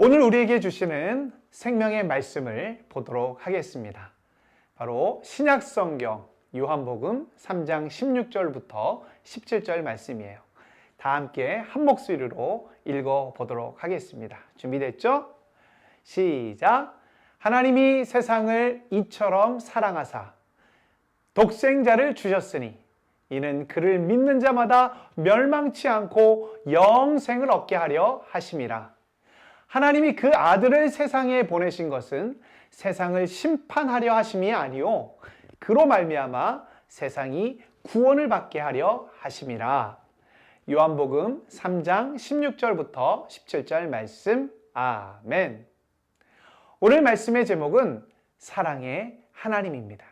오늘 우리에게 주시는 생명의 말씀을 보도록 하겠습니다. 바로 신약 성경 요한복음 3장 16절부터 17절 말씀이에요. 다 함께 한 목소리로 읽어 보도록 하겠습니다. 준비됐죠? 시작. 하나님이 세상을 이처럼 사랑하사 독생자를 주셨으니 이는 그를 믿는 자마다 멸망치 않고 영생을 얻게 하려 하심이라. 하나님이 그 아들을 세상에 보내신 것은 세상을 심판하려 하심이 아니요 그로 말미암아 세상이 구원을 받게 하려 하심이라. 요한복음 3장 16절부터 17절 말씀. 아멘. 오늘 말씀의 제목은 사랑의 하나님입니다.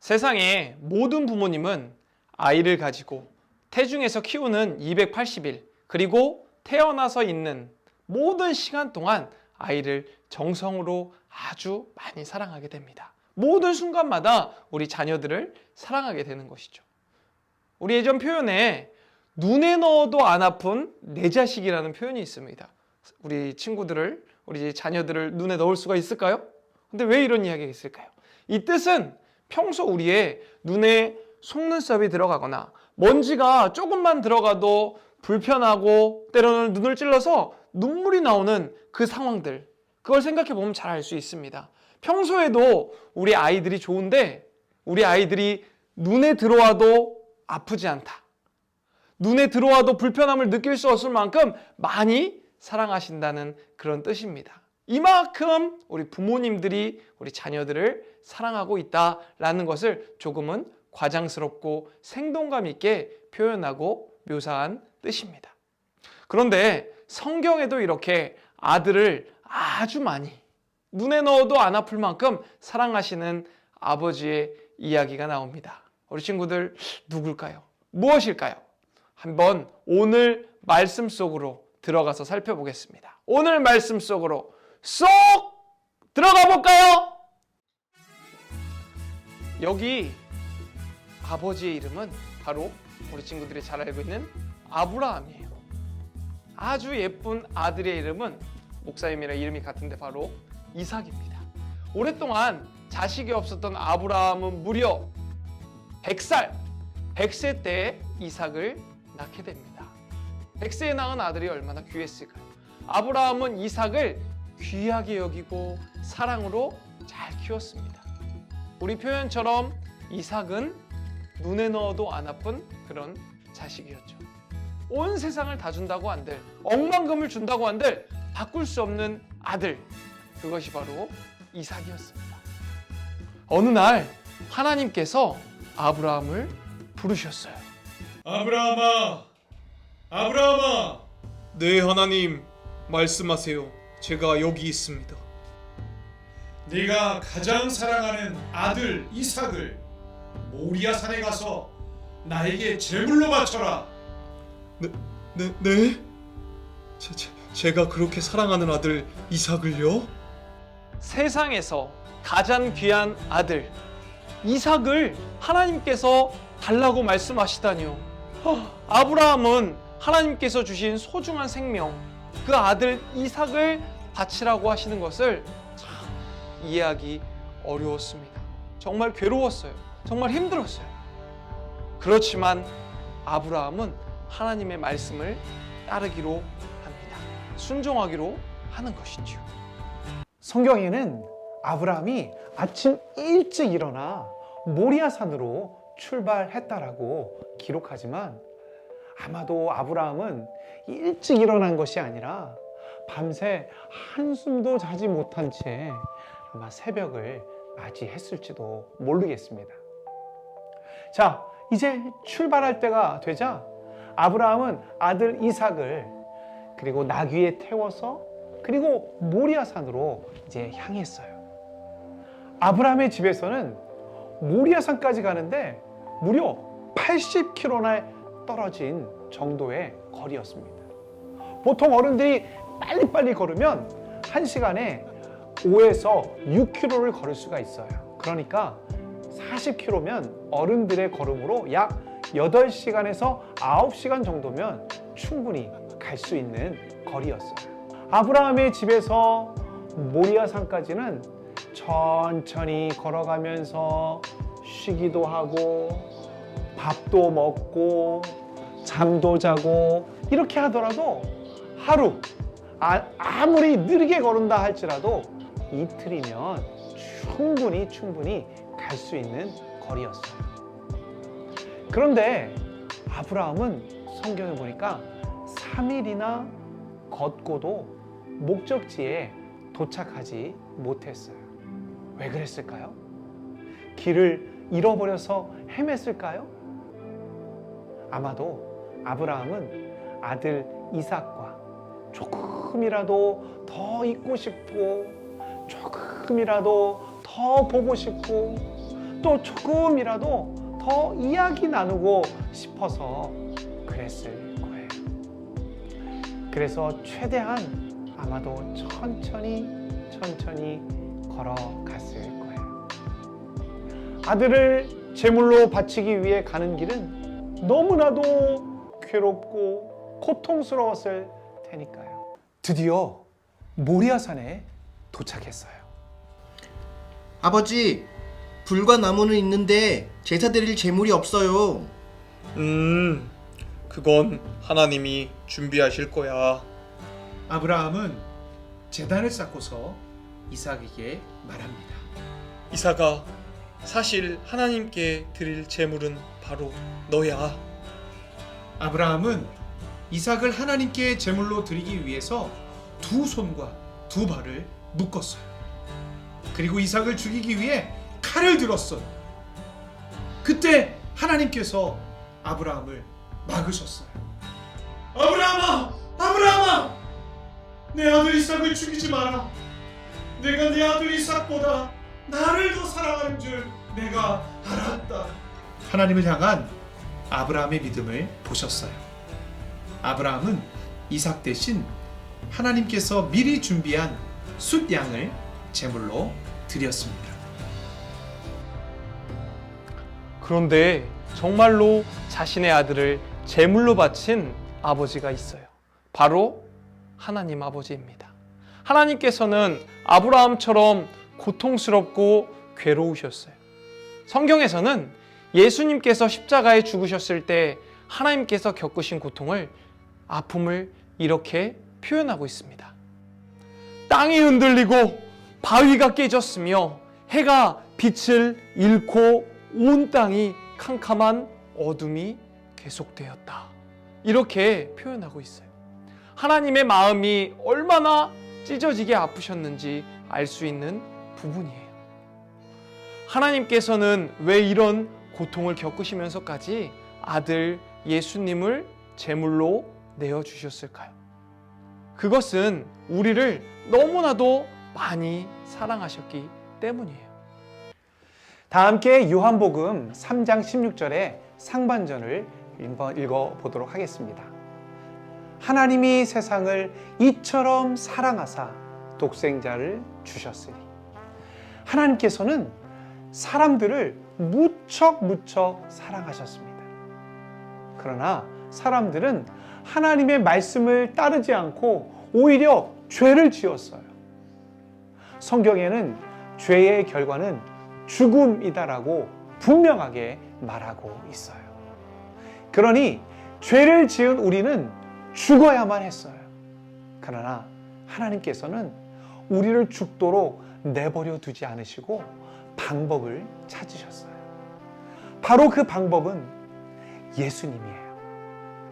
세상의 모든 부모님은 아이를 가지고 태중에서 키우는 280일 그리고 태어나서 있는 모든 시간 동안 아이를 정성으로 아주 많이 사랑하게 됩니다. 모든 순간마다 우리 자녀들을 사랑하게 되는 것이죠. 우리 예전 표현에 눈에 넣어도 안 아픈 내 자식이라는 표현이 있습니다. 우리 친구들을, 우리 자녀들을 눈에 넣을 수가 있을까요? 근데 왜 이런 이야기가 있을까요? 이 뜻은 평소 우리의 눈에 속눈썹이 들어가거나 먼지가 조금만 들어가도 불편하고 때로는 눈을 찔러서 눈물이 나오는 그 상황들 그걸 생각해 보면 잘 알 수 있습니다. 평소에도 우리 아이들이 좋은데 우리 아이들이 눈에 들어와도 아프지 않다. 눈에 들어와도 불편함을 느낄 수 없을 만큼 많이 사랑하신다는 그런 뜻입니다. 이만큼 우리 부모님들이 우리 자녀들을 사랑하고 있다라는 것을 조금은 과장스럽고 생동감 있게 표현하고 묘사한 뜻입니다. 그런데 성경에도 이렇게 아들을 아주 많이 눈에 넣어도 안 아플 만큼 사랑하시는 아버지의 이야기가 나옵니다. 우리 친구들 누굴까요? 무엇일까요? 한번 오늘 말씀 속으로 들어가서 살펴보겠습니다. 오늘 말씀 속으로 쏙 들어가 볼까요? 여기 아버지의 이름은 바로 우리 친구들이 잘 알고 있는 아브라함이에요. 아주 예쁜 아들의 이름은 목사님이랑 이름이 같은데 바로 이삭입니다. 오랫동안 자식이 없었던 아브라함은 무려 100살, 100세 때 이삭을 낳게 됩니다. 100세에 낳은 아들이 얼마나 귀했을까요? 아브라함은 이삭을 귀하게 여기고 사랑으로 잘 키웠습니다. 우리 표현처럼 이삭은 눈에 넣어도 안 아픈 그런 자식이었죠. 온 세상을 다 준다고 한들, 억만금을 준다고 한들 바꿀 수 없는 아들. 그것이 바로 이삭이었습니다. 어느 날 하나님께서 아브라함을 부르셨어요. 아브라함아, 아브라함아. 네, 하나님, 말씀하세요. 제가 여기 있습니다. 네가 가장 사랑하는 아들 이삭을 모리아 산에 가서 나에게 제물로 바쳐라. 네, 네, 네? 제, 제, 제가 그렇게 사랑하는 아들 이삭을요? 세상에서 가장 귀한 아들 이삭을 하나님께서 달라고 말씀하시다니요. 허, 아브라함은 하나님께서 주신 소중한 생명 그 아들 이삭을 바치라고 하시는 것을 참 이해하기 어려웠습니다. 정말 괴로웠어요. 정말 힘들었어요. 그렇지만 아브라함은 하나님의 말씀을 따르기로 합니다. 순종하기로 하는 것이지요. 성경에는 아브라함이 아침 일찍 일어나 모리아산으로 출발했다라고 기록하지만 아마도 아브라함은 일찍 일어난 것이 아니라 밤새 한숨도 자지 못한 채 아마 새벽을 맞이했을지도 모르겠습니다. 자, 이제 출발할 때가 되자 아브라함은 아들 이삭을 그리고 나귀에 태워서 그리고 모리아산으로 이제 향했어요. 아브라함의 집에서는 모리아산까지 가는데 무려 80km나 떨어진 정도의 거리였습니다. 보통 어른들이 빨리빨리 걸으면 1시간에 5에서 6km를 걸을 수가 있어요. 그러니까 40km면 어른들의 걸음으로 약 8시간에서 9시간 정도면 충분히 갈 수 있는 거리였어요. 아브라함의 집에서 모리아산까지는 천천히 걸어가면서 쉬기도 하고 밥도 먹고 잠도 자고 이렇게 하더라도 하루 아, 아무리 느리게 걸은다 할지라도 이틀이면 충분히 충분히 갈 수 있는 거리였어요. 그런데 아브라함은 성경에 보니까 3일이나 걷고도 목적지에 도착하지 못했어요. 왜 그랬을까요? 길을 잃어버려서 헤맸을까요? 아마도 아브라함은 아들 이삭과 조금이라도 더 있고 싶고 조금이라도 더 보고 싶고 또 조금이라도 더 이야기 나누고 싶어서 그랬을 거예요. 그래서 최대한 아마도 천천히 천천히 걸어갔을 거예요. 아들을 제물로 바치기 위해 가는 길은 너무나도 괴롭고 고통스러웠을 테니까요. 드디어 모리아산에 도착했어요. 아버지, 불과 나무는 있는데 제사 드릴 재물이 없어요. 음, 그건 하나님이 준비하실 거야. 아브라함은 재단을 쌓고서 이삭에게 말합니다. 이사가 사실 하나님께 드릴 제물은 바로 너야. 아브라함은 이삭을 하나님께 제물로 드리기 위해서 두 손과 두 발을 묶었어요. 그리고 이삭을 죽이기 위해 칼을 들었어요. 그때 하나님께서 아브라함을 막으셨어요. 아브라함아, 아브라함아, 내 아들 이삭을 죽이지 마라. 내가 네 아들 이삭보다 나를 더 사랑하는 줄 내가 알았다. 하나님을 향한 아브라함의 믿음을 보셨어요. 아브라함은 이삭 대신 하나님께서 미리 준비한 숫양을 제물로 드렸습니다. 그런데 정말로 자신의 아들을 제물로 바친 아버지가 있어요. 바로 하나님 아버지입니다. 하나님께서는 아브라함처럼 고통스럽고 괴로우셨어요. 성경에서는 예수님께서 십자가에 죽으셨을 때 하나님께서 겪으신 고통을 아픔을 이렇게 표현하고 있습니다. 땅이 흔들리고 바위가 깨졌으며 해가 빛을 잃고 온 땅이 캄캄한 어둠이 계속되었다. 이렇게 표현하고 있어요. 하나님의 마음이 얼마나 찢어지게 아프셨는지 알 수 있는 부분이에요. 하나님께서는 왜 이런 고통을 겪으시면서까지 아들 예수님을 제물로 내어 주셨을까요? 그것은 우리를 너무나도 많이 사랑하셨기 때문이에요. 다 함께 요한복음 3장 16절의 상반전을 읽어 보도록 하겠습니다. 하나님이 세상을 이처럼 사랑하사 독생자를 주셨으니 하나님께서는 사람들을 무척 무척 사랑하셨습니다. 그러나 사람들은 하나님의 말씀을 따르지 않고 오히려 죄를 지었어요. 성경에는 죄의 결과는 죽음이다라고 분명하게 말하고 있어요. 그러니 죄를 지은 우리는 죽어야만 했어요. 그러나 하나님께서는 우리를 죽도록 내버려 두지 않으시고 방법을 찾으셨어요. 바로 그 방법은 예수님이에요.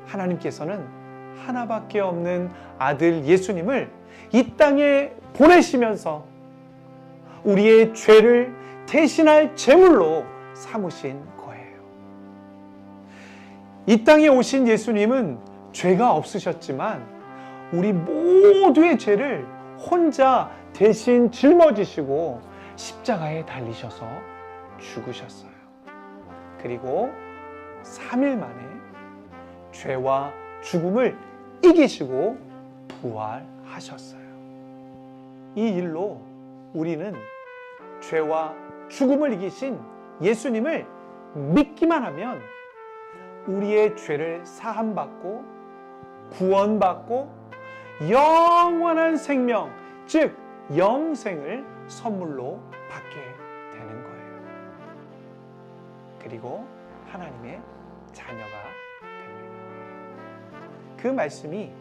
하나님께서는 하나밖에 없는 아들 예수님을 이 땅에 보내시면서 우리의 죄를 대신할 제물로 삼으신 거예요. 이 땅에 오신 예수님은 죄가 없으셨지만 우리 모두의 죄를 혼자 대신 짊어지시고 십자가에 달리셔서 죽으셨어요. 그리고 3일 만에 죄와 죽음을 이기시고 부활하셨어요. 이 일로 우리는 죄와 죽음을 이기신 예수님을 믿기만 하면 우리의 죄를 사함받고 구원받고 영원한 생명, 즉 영생을 선물로 받게 되는 거예요. 그리고 하나님의 자녀가 됩니다. 그 말씀이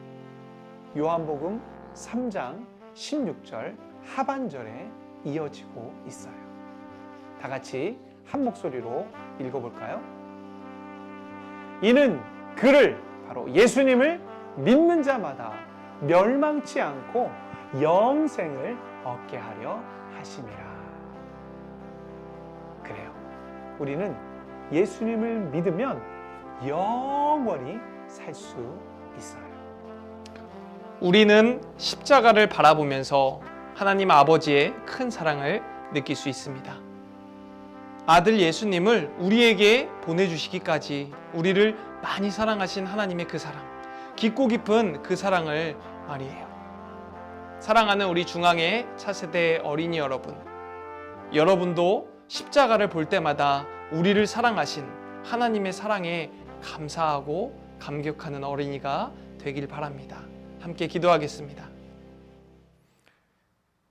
요한복음 3장 16절 하반절에 이어지고 있어요. 다 같이 한 목소리로 읽어볼까요? 이는 그를 바로 예수님을 믿는 자마다 멸망치 않고 영생을 얻게 하려 하심이라. 그래요. 우리는 예수님을 믿으면 영원히 살 수 있어요. 우리는 십자가를 바라보면서 하나님 아버지의 큰 사랑을 느낄 수 있습니다. 아들 예수님을 우리에게 보내주시기까지 우리를 많이 사랑하신 하나님의 그 사랑, 깊고 깊은 그 사랑을 말이에요. 사랑하는 우리 중앙의 차세대 어린이 여러분, 여러분도 십자가를 볼 때마다 우리를 사랑하신 하나님의 사랑에 감사하고 감격하는 어린이가 되길 바랍니다. 함께 기도하겠습니다.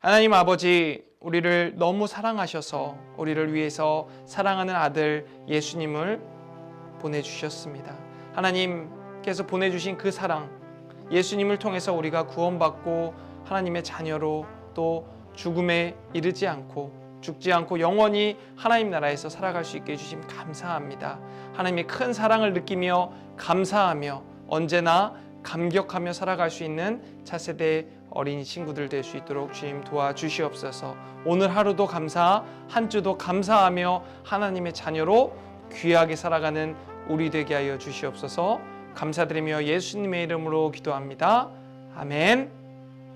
하나님 아버지, 우리를 너무 사랑하셔서 우리를 위해서 사랑하는 아들 예수님을 보내주셨습니다. 하나님께서 보내주신 그 사랑, 예수님을 통해서 우리가 구원받고 하나님의 자녀로 또 죽음에 이르지 않고 죽지 않고 영원히 하나님 나라에서 살아갈 수 있게 해주심 감사합니다. 하나님의 큰 사랑을 느끼며 감사하며 언제나 감격하며 살아갈 수 있는 차세대 어린 친구들 될 수 있도록 주님 도와주시옵소서. 오늘 하루도 감사, 한 주도 감사하며 하나님의 자녀로 귀하게 살아가는 우리 되게 하여 주시옵소서. 감사드리며 예수님의 이름으로 기도합니다. 아멘.